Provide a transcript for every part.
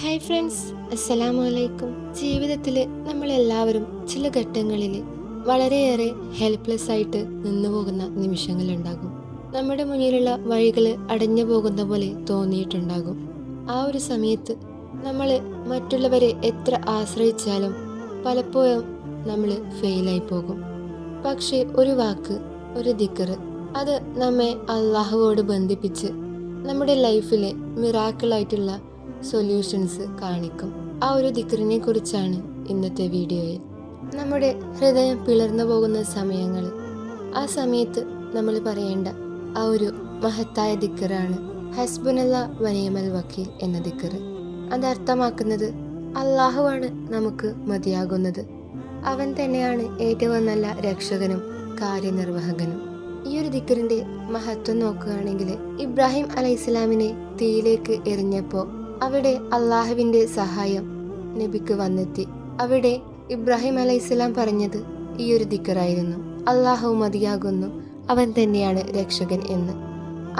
Hi friends അസ്സലാമു അലൈക്കും ജീവിതത്തിൽ നമ്മളെല്ലാവരും ചില ഘട്ടങ്ങളിൽ വളരെയേറെ ഹെൽപ്ലെസ് ആയിട്ട് നിന്നു പോകുന്ന നിമിഷങ്ങളുണ്ടാകും. നമ്മുടെ മുന്നിലുള്ള വഴികൾ അടഞ്ഞു പോകുന്ന പോലെ തോന്നിയിട്ടുണ്ടാകും. ആ ഒരു സമയത്ത് നമ്മൾ മറ്റുള്ളവരെ എത്ര ആശ്രയിച്ചാലും പലപ്പോഴും നമ്മൾ ഫെയിലായി പോകും. പക്ഷേ ഒരു വാക്ക് ഒരു ദിക്കറ് അത് നമ്മെ അള്ളാഹുവോട് ബന്ധിപ്പിച്ച് നമ്മുടെ ലൈഫിലെ മിറാക്കിളായിട്ടുള്ള സൊല്യൂഷൻസ് കാണിക്കും. ആ ഒരു ദിക്കറിനെ കുറിച്ചാണ് ഇന്നത്തെ വീഡിയോയിൽ. നമ്മുടെ ഹൃദയം പിളർന്നു പോകുന്ന സമയങ്ങൾ. ആ സമയത്ത് നമ്മൾ പറയേണ്ട ആ ഒരു മഹത്തായ ദിക്കറാണ് ഹസ്ബുനല്ല വനിയമൽ വക്കീൽ എന്ന ദിക്കറ് അത് അർത്ഥമാക്കുന്നത് അള്ളാഹുവാണ് നമുക്ക് മതിയാകുന്നത്. അവൻ തന്നെയാണ് ഏറ്റവും നല്ല രക്ഷകനും കാര്യനിർവാഹകനും. ഈ ഒരു ദിക്കറിന്റെ മഹത്വം നോക്കുകയാണെങ്കിൽ ഇബ്രാഹിം അലൈഹിസ്ലാമിനെ തീയിലേക്ക് എറിഞ്ഞപ്പോൾ അവിടെ അള്ളാഹുവിന്റെ സഹായം നബിക്ക് വന്നെത്തി. അവിടെ ഇബ്രാഹിം അലൈഹി ഇസ്ലാം പറഞ്ഞത് ഈ ഒരു ദിക്കറായിരുന്നു. അള്ളാഹു മതിയാകുന്നു അവൻ തന്നെയാണ് രക്ഷകൻ എന്ന്.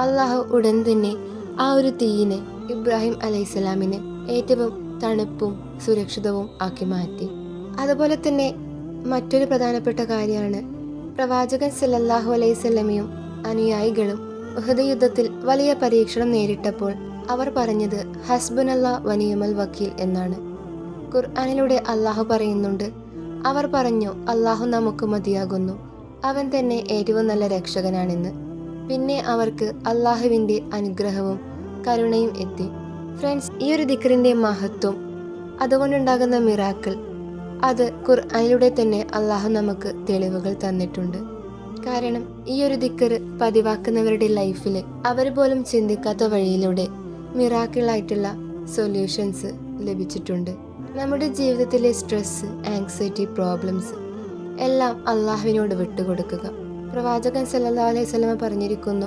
അള്ളാഹു ഉടൻ തന്നെ ആ ഒരു തീയിനെ ഇബ്രാഹിം അലൈഹി ഇസ്ലാമിന് ഏറ്റവും തണുപ്പും സുരക്ഷിതവും ആക്കി മാറ്റി. അതുപോലെ തന്നെ മറ്റൊരു പ്രധാനപ്പെട്ട കാര്യമാണ് പ്രവാചകൻ സല്ലല്ലാഹു അലൈഹി സ്വലമയും അനുയായികളും യുദ്ധത്തിൽ വലിയ പരീക്ഷണം നേരിട്ടപ്പോൾ അവർ പറഞ്ഞത് ഹസ്ബുനല്ല വനിയമൽ വക്കീൽ എന്നാണ്. ഖുർആാനിലൂടെ അള്ളാഹു പറയുന്നുണ്ട് അവർ പറഞ്ഞു അള്ളാഹു നമുക്ക് മതിയാകുന്നു. അവൻ തന്നെ ഏറ്റവും നല്ല രക്ഷകനാണെന്ന്. പിന്നെ അവർക്ക് അള്ളാഹുവിന്റെ അനുഗ്രഹവും കരുണയും എത്തി. ഫ്രണ്ട്സ് ഈ ഒരു ദിക്കറിന്റെ മഹത്വം അതുകൊണ്ടുണ്ടാകുന്ന മിറാക്കിൾ. അത് ഖുർആാനിലൂടെ തന്നെ അള്ളാഹു നമുക്ക് തെളിവുകൾ തന്നിട്ടുണ്ട്. കാരണം ഈ ഒരു ദിക്കറ് പതിവാക്കുന്നവരുടെ ലൈഫിൽ അവർ പോലും ചിന്തിക്കാത്ത വഴിയിലൂടെ മിറാക്കിളായിട്ടുള്ള സൊല്യൂഷൻസ് ലഭിച്ചിട്ടുണ്ട്. നമ്മുടെ ജീവിതത്തിലെ സ്ട്രെസ് ആങ്സൈറ്റി പ്രോബ്ലംസ് എല്ലാം അള്ളാഹുവിനോട് വിട്ടുകൊടുക്കുക. പ്രവാചകൻ സല്ലാ അലൈഹി സ്വലമ പറഞ്ഞിരിക്കുന്നു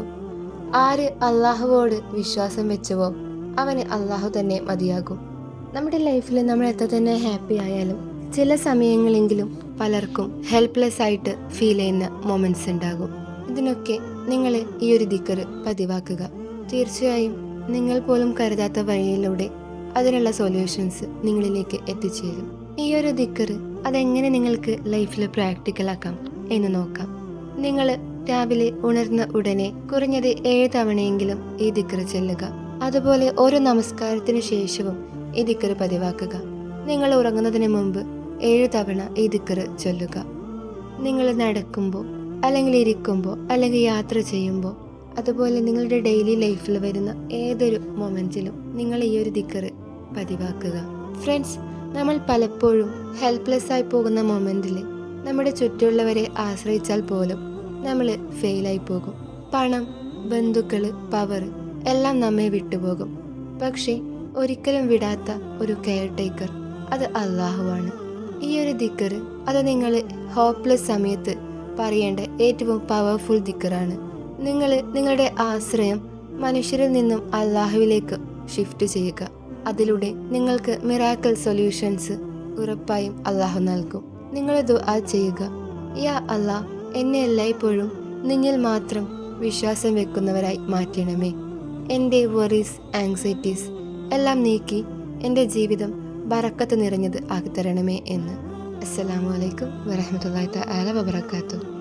ആര് അള്ളാഹുവോട് വിശ്വാസം വെച്ചുവോ അവന് അള്ളാഹു തന്നെ മതിയാകും. നമ്മുടെ ലൈഫിൽ നമ്മൾ എത്ര തന്നെ ഹാപ്പി ആയാലും ചില സമയങ്ങളെങ്കിലും പലർക്കും ഹെൽപ്ലെസ് ആയിട്ട് ഫീൽ ചെയ്യുന്ന മൊമെന്റ്സ് ഉണ്ടാകും. ഇതിനൊക്കെ നിങ്ങൾ ഈ ഒരു ദിക്കറ് പതിവാക്കുക. തീർച്ചയായും നിങ്ങൾ പോലും കരുതാത്ത വഴിയിലൂടെ അതിനുള്ള സൊല്യൂഷൻസ് നിങ്ങളിലേക്ക് എത്തിച്ചേരും. ഈ ഒരു ദിക്കർ അതെങ്ങനെ നിങ്ങൾക്ക് ലൈഫിൽ പ്രാക്ടിക്കൽ പ്രാക്ടിക്കലാക്കാം എന്ന് നോക്കാം. നിങ്ങൾ രാവിലെ ഉണർന്ന ഉടനെ കുറഞ്ഞത് ഏഴ് തവണയെങ്കിലും ഈ ദിക്കർ ചെല്ലുക. അതുപോലെ ഓരോ നമസ്കാരത്തിന് ശേഷവും ഈ ദിക്കർ പതിവാക്കുക. നിങ്ങൾ ഉറങ്ങുന്നതിന് മുമ്പ് ഏഴ് തവണ ഈ ദിക്കർ ചൊല്ലുക. നിങ്ങൾ നടക്കുമ്പോൾ അല്ലെങ്കിൽ ഇരിക്കുമ്പോൾ അല്ലെങ്കിൽ യാത്ര ചെയ്യുമ്പോൾ അതുപോലെ നിങ്ങളുടെ ഡെയിലി ലൈഫിൽ വരുന്ന ഏതൊരു മൊമെന്റിലും നിങ്ങൾ ഈ ഒരു ദിക്കറ് പതിവാക്കുക. ഫ്രണ്ട്സ് നമ്മൾ പലപ്പോഴും ഹെൽപ്ലെസ് ആയി പോകുന്ന മൊമെന്റിൽ നമ്മുടെ ചുറ്റുള്ളവരെ ആശ്രയിച്ചാൽ പോലും നമ്മൾ ഫെയിലായി പോകും. പണം ബന്ധുക്കൾ പവർ എല്ലാം നമ്മെ വിട്ടുപോകും. പക്ഷേ ഒരിക്കലും വിടാത്ത ഒരു കെയർ ടേക്കർ അത് അള്ളാഹുവാണ്. ഈ ഒരു ദിക്കറ് അത് നിങ്ങൾ ഹോപ്പ്ലെസ് സമയത്ത് പറയേണ്ട ഏറ്റവും പവർഫുൾ ദിക്കറാണ്. നിങ്ങൾ നിങ്ങളുടെ ആശ്രയം മനുഷ്യരിൽ നിന്നും അള്ളാഹുവിലേക്ക് ഷിഫ്റ്റ് ചെയ്യുക. അതിലൂടെ നിങ്ങൾക്ക് മിറാക്കൽ സൊല്യൂഷൻസ് ഉറപ്പായും അള്ളാഹു നൽകും. നിങ്ങൾ ദുആ ചെയ്യുക. യാ അല്ലാ എന്നെ എല്ലായ്പ്പോഴും നിന്നിൽ മാത്രം വിശ്വാസം വെക്കുന്നവരായി മാറ്റണമേ. എന്റെ വറീസ് ആങ്സൈറ്റീസ് എല്ലാം നീക്കി എന്റെ ജീവിതം ബറക്കത്ത് നിറഞ്ഞത് ആക്കി തരണമേ എന്ന്. അസ്സലാമു അലൈക്കും വറഹമത്തല്ലാ തആല വബറകാതുഹു.